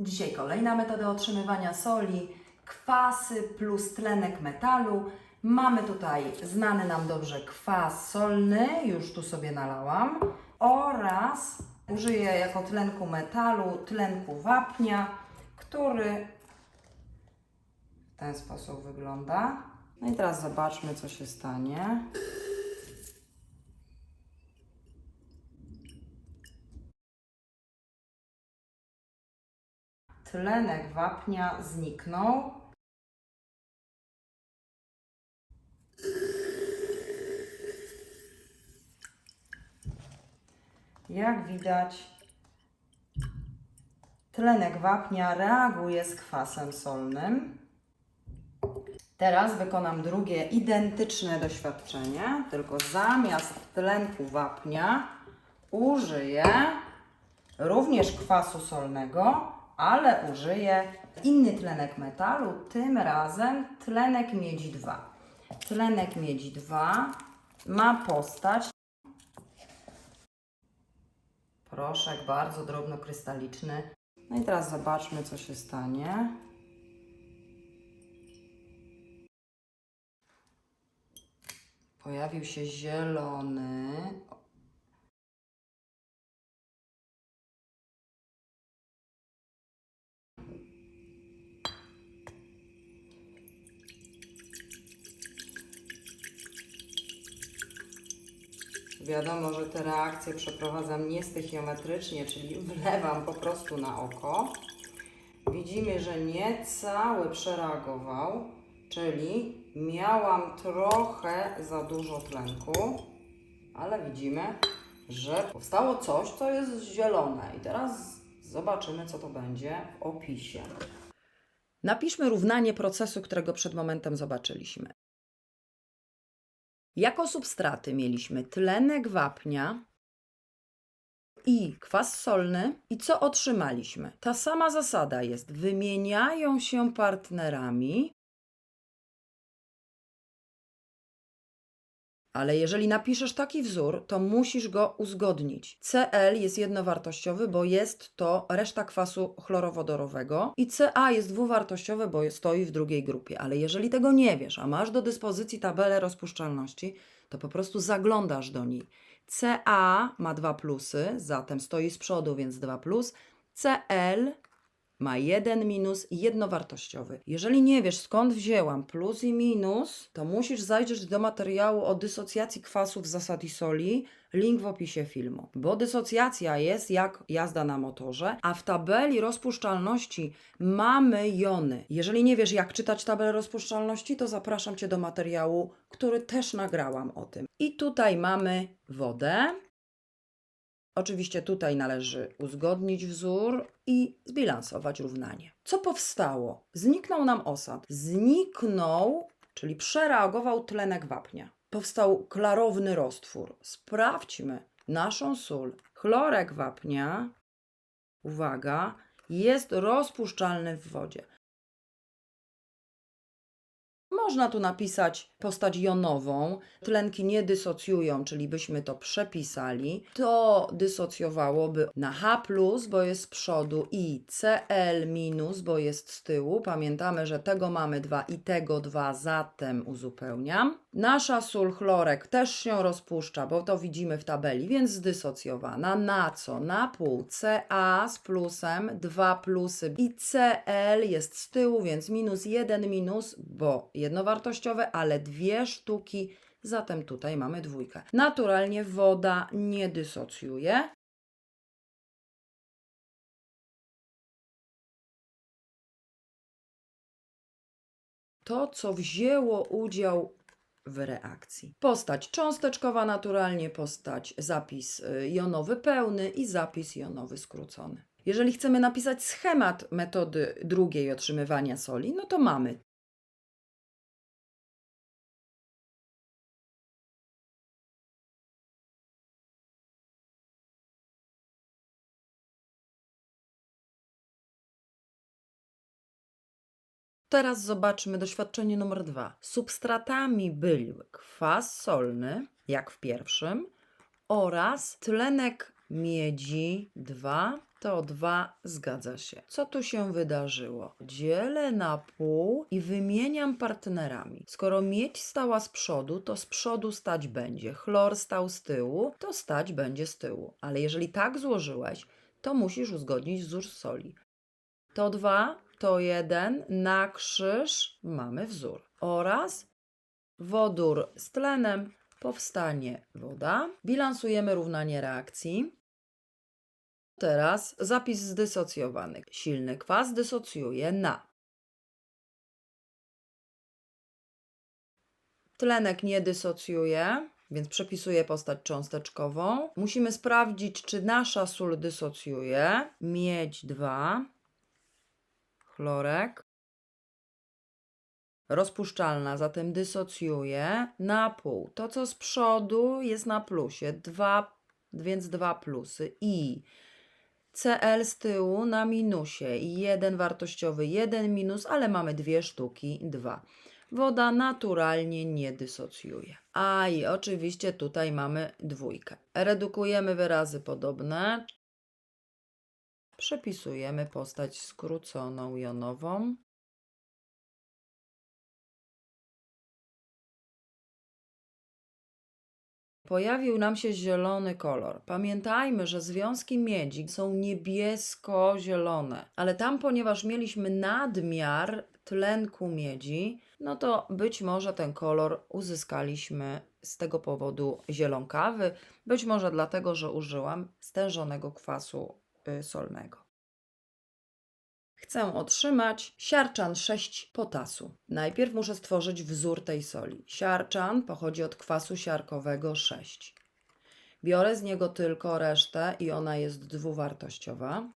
Dzisiaj kolejna metoda otrzymywania soli, kwasy plus tlenek metalu. Mamy tutaj znany nam dobrze kwas solny, już tu sobie nalałam, oraz użyję jako tlenku metalu tlenku wapnia, który w ten sposób wygląda. No i teraz zobaczmy, co się stanie. Tlenek wapnia zniknął. Jak widać, tlenek wapnia reaguje z kwasem solnym. Teraz wykonam drugie identyczne doświadczenie, tylko zamiast tlenku wapnia użyję również kwasu solnego, ale użyję inny tlenek metalu, tym razem tlenek miedzi 2. Tlenek miedzi 2 ma postać proszek bardzo drobnokrystaliczny. No i teraz zobaczmy, co się stanie. Pojawił się zielony. Wiadomo, że te reakcje przeprowadzam niestechiometrycznie, czyli wlewam po prostu na oko. Widzimy, że nie cały przereagował, czyli miałam trochę za dużo tlenku, ale widzimy, że powstało coś, co jest zielone. I teraz zobaczymy, co to będzie w opisie. Napiszmy równanie procesu, którego przed momentem zobaczyliśmy. Jako substraty mieliśmy tlenek wapnia i kwas solny. I co otrzymaliśmy? Ta sama zasada jest. Wymieniają się partnerami, ale jeżeli napiszesz taki wzór, to musisz go uzgodnić. Cl jest jednowartościowy, bo jest to reszta kwasu chlorowodorowego i Ca jest dwuwartościowy, bo stoi w drugiej grupie. Ale jeżeli tego nie wiesz, a masz do dyspozycji tabelę rozpuszczalności, to po prostu zaglądasz do niej. Ca ma dwa plusy, zatem stoi z przodu, więc 2 plus. Cl ma jeden minus i jednowartościowy. Jeżeli nie wiesz skąd wzięłam plus i minus, to musisz zajrzeć do materiału o dysocjacji kwasów zasad i soli, link w opisie filmu. Bo dysocjacja jest jak jazda na motorze, a w tabeli rozpuszczalności mamy jony. Jeżeli nie wiesz jak czytać tabelę rozpuszczalności, to zapraszam Cię do materiału, który też nagrałam o tym. I tutaj mamy wodę. Oczywiście tutaj należy uzgodnić wzór i zbilansować równanie. Co powstało? Zniknął nam osad. Zniknął, czyli przereagował tlenek wapnia. Powstał klarowny roztwór. Sprawdźmy naszą sól. Chlorek wapnia, uwaga, jest rozpuszczalny w wodzie. Można tu napisać postać jonową. Tlenki nie dysocjują, czyli byśmy to przepisali. To dysocjowałoby na H, bo jest z przodu, i Cl bo jest z tyłu. Pamiętamy, że tego mamy dwa i tego dwa, zatem uzupełniam. Nasza sól chlorek też się rozpuszcza, bo to widzimy w tabeli, więc zdysocjowana. Na co? Na pół. Ca z plusem, dwa plusy i Cl jest z tyłu, więc minus jeden minus, bo jednowartościowe, ale dwie sztuki, zatem tutaj mamy dwójkę. Naturalnie woda nie dysocjuje. To, co wzięło udział w reakcji. Postać cząsteczkowa naturalnie, postać zapis y, jonowy pełny i zapis jonowy skrócony. Jeżeli chcemy napisać schemat metody drugiej otrzymywania soli, no to mamy Teraz zobaczmy doświadczenie numer dwa. Substratami były kwas solny, jak w pierwszym, oraz tlenek miedzi 2, to 2 zgadza się. Co tu się wydarzyło? Dzielę na pół i wymieniam partnerami. Skoro miedź stała z przodu, to z przodu stać będzie. Chlor stał z tyłu, to stać będzie z tyłu. Ale jeżeli tak złożyłeś, to musisz uzgodnić wzór soli. To 2, to 1, na krzyż mamy wzór. Oraz wodór z tlenem powstanie woda. Bilansujemy równanie reakcji. Teraz zapis zdysocjowany. Silny kwas dysocjuje na tlenek nie dysocjuje, więc przepisuję postać cząsteczkową. Musimy sprawdzić, czy nasza sól dysocjuje. Miedź 2, chlorek, rozpuszczalna, zatem dysocjuje na pół. To, co z przodu jest na plusie, dwa, więc dwa plusy i Cl z tyłu na minusie jeden wartościowy, jeden minus, ale mamy dwie sztuki, dwa. Woda naturalnie nie dysocjuje. A i oczywiście tutaj mamy dwójkę. Redukujemy wyrazy podobne. Przepisujemy postać skróconą jonową. Pojawił nam się zielony kolor. Pamiętajmy, że związki miedzi są niebiesko-zielone, ale tam, ponieważ mieliśmy nadmiar tlenku miedzi, no to być może ten kolor uzyskaliśmy z tego powodu zielonkawy, być może dlatego, że użyłam stężonego kwasu solnego. Chcę otrzymać siarczan 6 potasu. Najpierw muszę stworzyć wzór tej soli. Siarczan pochodzi od kwasu siarkowego 6. Biorę z niego tylko resztę i ona jest dwuwartościowa.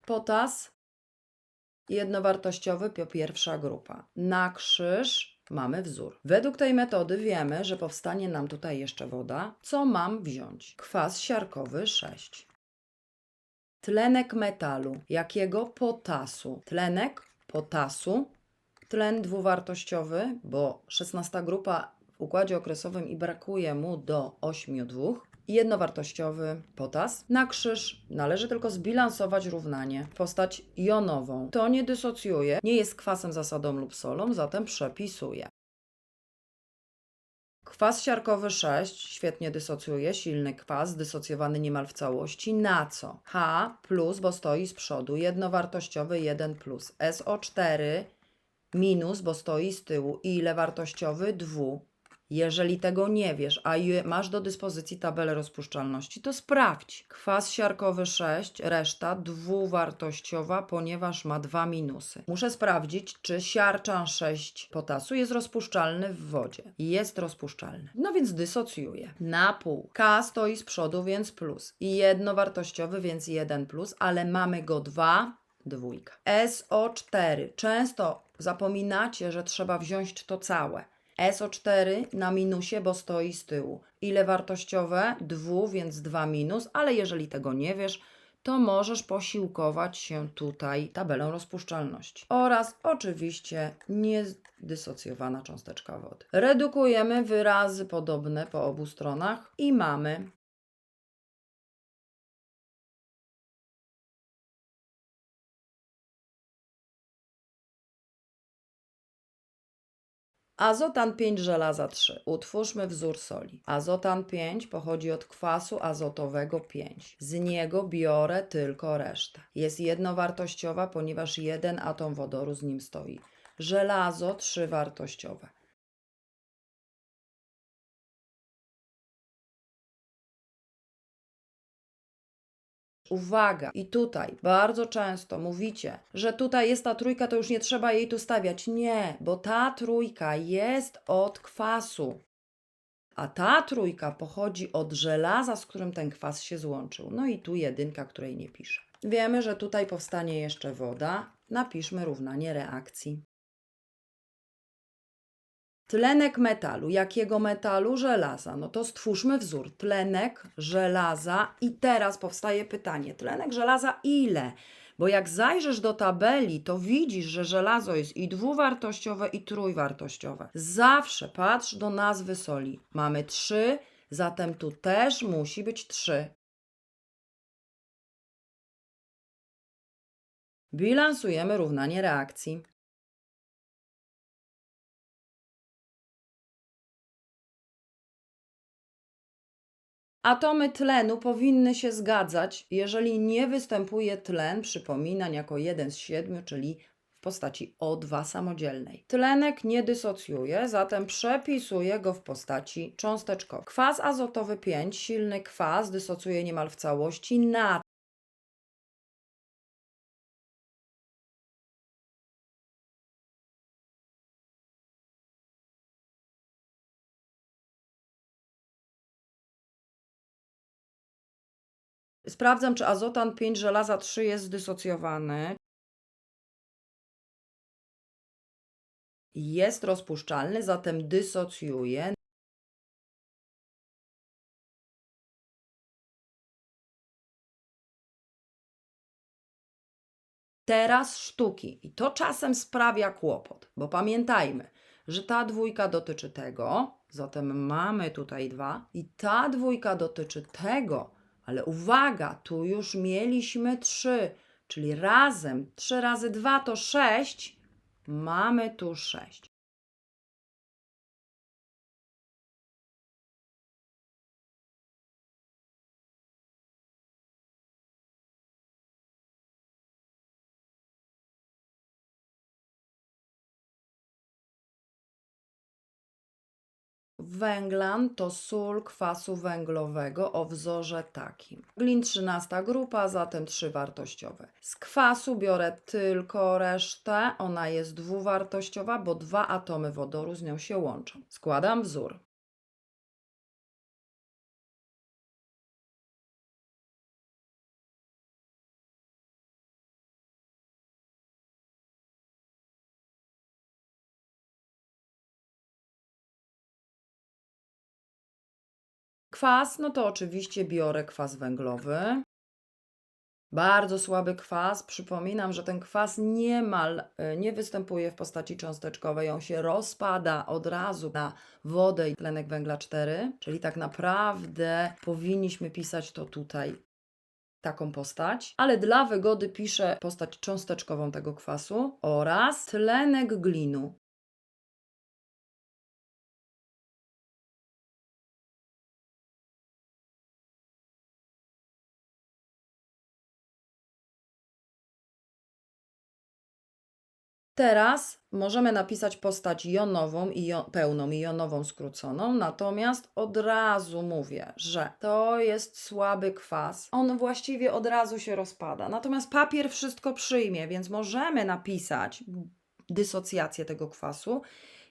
Potas jednowartościowy to pierwsza grupa. Na krzyż mamy wzór. Według tej metody wiemy, że powstanie nam tutaj jeszcze woda. Co mam wziąć? Kwas siarkowy 6. Tlenek metalu. Jakiego? Potasu. Tlenek potasu. Tlen dwuwartościowy, bo 16 grupa w układzie okresowym i brakuje mu do 8,2. Jednowartościowy potas. Na krzyż należy tylko zbilansować równanie. Postać jonową. To nie dysocjuje, nie jest kwasem zasadą lub solą, zatem przepisuje. Kwas siarkowy 6 świetnie dysocjuje, silny kwas, dysocjowany niemal w całości. Na co? H plus, bo stoi z przodu, jednowartościowy 1 plus. SO4 minus, bo stoi z tyłu. Ile wartościowy? 2. Jeżeli tego nie wiesz, a masz do dyspozycji tabelę rozpuszczalności, to sprawdź. Kwas siarkowy 6, reszta dwuwartościowa, ponieważ ma dwa minusy. Muszę sprawdzić, czy siarczan 6 potasu jest rozpuszczalny w wodzie. Jest rozpuszczalny. No więc dysocjuje. Na pół. K stoi z przodu, więc plus. I jednowartościowy, więc 1 plus, ale mamy go 2, dwójka. SO4. Często zapominacie, że trzeba wziąć to całe. SO4 na minusie, bo stoi z tyłu. Ile wartościowe? 2, więc 2 minus, ale jeżeli tego nie wiesz, to możesz posiłkować się tutaj tabelą rozpuszczalności. Oraz oczywiście niedysocjowana cząsteczka wody. Redukujemy wyrazy podobne po obu stronach i mamy Azotan 5 żelaza 3. Utwórzmy wzór soli. Azotan 5 pochodzi od kwasu azotowego 5. Z niego biorę tylko resztę. Jest jednowartościowa, ponieważ jeden atom wodoru z nim stoi. Żelazo trzywartościowe. Uwaga, i tutaj bardzo często mówicie, że tutaj jest ta trójka, to już nie trzeba jej tu stawiać. Nie, bo ta trójka jest od kwasu. A ta trójka pochodzi od żelaza, z którym ten kwas się złączył. No i tu jedynka, której nie piszę. Wiemy, że tutaj powstanie jeszcze woda. Napiszmy równanie reakcji. Tlenek metalu. Jakiego metalu? Żelaza. No to stwórzmy wzór. Tlenek żelaza. I teraz powstaje pytanie: tlenek żelaza ile? Bo jak zajrzysz do tabeli, to widzisz, że żelazo jest i dwuwartościowe, i trójwartościowe. Zawsze patrz do nazwy soli. Mamy trzy Zatem tu też musi być 3. Bilansujemy równanie reakcji. Atomy tlenu powinny się zgadzać, jeżeli nie występuje tlen, przypominam, jako jeden z siedmiu, czyli w postaci O2 samodzielnej. Tlenek nie dysocjuje, zatem przepisuję go w postaci cząsteczkowej. Kwas azotowy 5, silny kwas, dysocjuje niemal w całości na Sprawdzam, czy azotan 5 żelaza 3 jest zdysocjowany. Jest rozpuszczalny, zatem dysocjuje. Teraz sztuki. I to czasem sprawia kłopot, bo pamiętajmy, że ta dwójka dotyczy tego, zatem mamy tutaj dwa, i ta dwójka dotyczy tego, ale uwaga, tu już mieliśmy trzy, czyli razem 3 razy 2 to 6, mamy tu 6. Węglan to sól kwasu węglowego o wzorze takim. Glin 13 grupa, zatem trzy wartościowe. Z kwasu biorę tylko resztę, ona jest dwuwartościowa, bo dwa atomy wodoru z nią się łączą. Składam wzór. Kwas, no to oczywiście biorę kwas węglowy. Bardzo słaby kwas. Przypominam, że ten kwas niemal e, nie występuje w postaci cząsteczkowej. On się rozpada od razu na wodę i tlenek węgla 4. Czyli tak naprawdę powinniśmy pisać to tutaj taką postać, ale dla wygody piszę postać cząsteczkową tego kwasu oraz tlenek glinu. Teraz możemy napisać postać jonową i jo pełną i jonową skróconą, natomiast od razu mówię, że to jest słaby kwas. On właściwie od razu się rozpada. Natomiast papier wszystko przyjmie, więc możemy napisać dysocjację tego kwasu.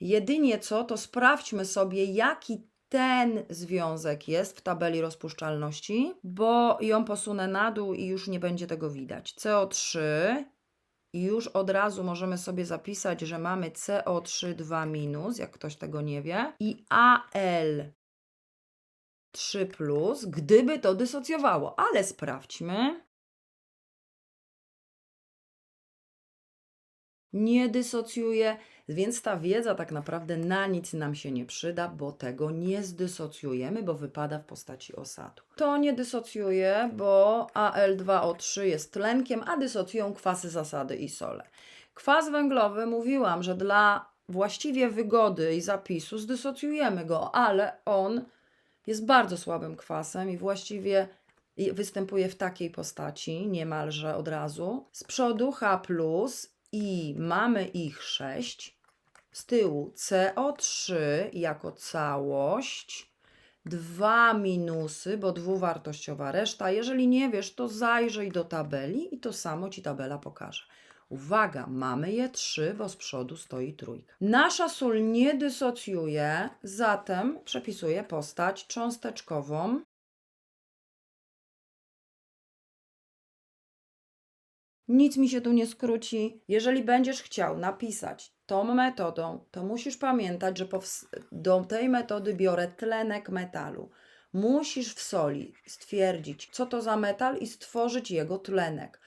Jedynie co, to sprawdźmy sobie, jaki ten związek jest w tabeli rozpuszczalności, bo ją posunę na dół i już nie będzie tego widać. CO3 i już od razu możemy sobie zapisać, że mamy CO3 2 minus, jak ktoś tego nie wie, i Al 3 plus, gdyby to dysocjowało, ale sprawdźmy. Nie dysocjuje, więc ta wiedza tak naprawdę na nic nam się nie przyda, bo tego nie zdysocjujemy, bo wypada w postaci osadu. To nie dysocjuje, bo Al2O3 jest tlenkiem, a dysocjują kwasy zasady i sole. Kwas węglowy mówiłam, że dla właściwie wygody i zapisu zdysocjujemy go, ale on jest bardzo słabym kwasem i właściwie występuje w takiej postaci niemalże od razu. Z przodu H i mamy ich 6. Z tyłu CO3 jako całość, dwa minusy, bo dwuwartościowa reszta. Jeżeli nie wiesz, to zajrzyj do tabeli i to samo ci tabela pokaże. Uwaga, mamy je trzy, bo z przodu stoi trójka. Nasza sól nie dysocjuje, zatem przepisuję postać cząsteczkową Nic mi się tu nie skróci. Jeżeli będziesz chciał napisać tą metodą, to musisz pamiętać, że do tej metody biorę tlenek metalu. Musisz w soli stwierdzić, co to za metal i stworzyć jego tlenek.